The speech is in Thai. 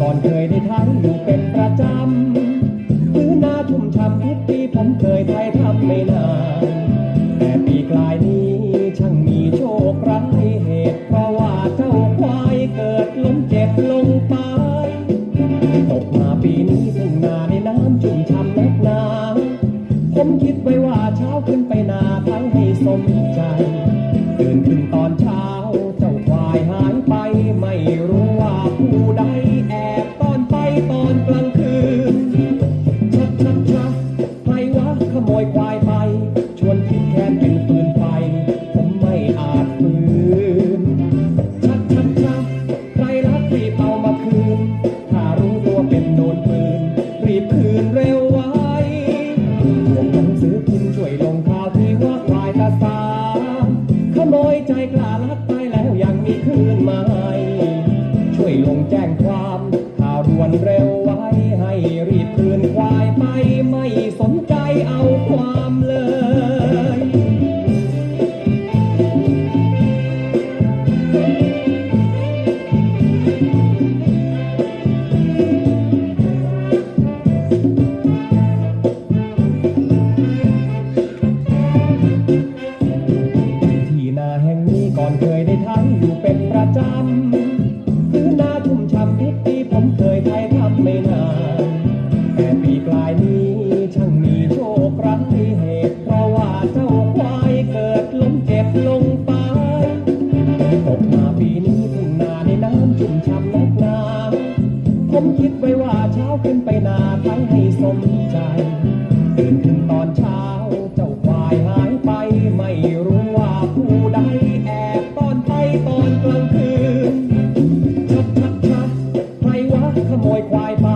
ก่อนเคยได้ทาถอยู่เป็นประจำหรือนาชุ่มช่ำทุกปีผมเคยไยทำไม่นานแต่ปีกลายนี้ช่างมีโชคร้ายเหตุเพราะว่าเจ้าควายเกิดล้มเจ็บลงไปตกมาปีนี้ทุ่งนาในน้ำชุ่มช่ำแนักนาผมคิดไว้ว่าเช้าขึ้นไปนาทั้งให้สมใจตื่นขึ้นตอนเช้า โมยใจกล้าลักไปแล้วยังมีคืนไหมช่วยลงแจ้งความข่าวด่วนเร็วไว้ให้รีบคืนควายไปไม่สน อนเคยได้ทำอยู่เป็นประจำคือนาชุ่มฉ่ำทุกปีผมเคยไทยทำไม่นานแต่ปีกลายนี้ช่างมีโชคร้ายเหตุเพราะว่าเจ้าควายเกิดล้มเจ็บลงไปตกมาปีนี้ทุ่งนาในน้ำชุ่มฉ่ำนักนาผมคิดไว้ว่าเช้าขึ้นไปนาไทยให้สมใจตื่นขึ้นตอนเช้า แอบตอนไปตอนกลางคืนชักชักชักใครวะขโมยควายไป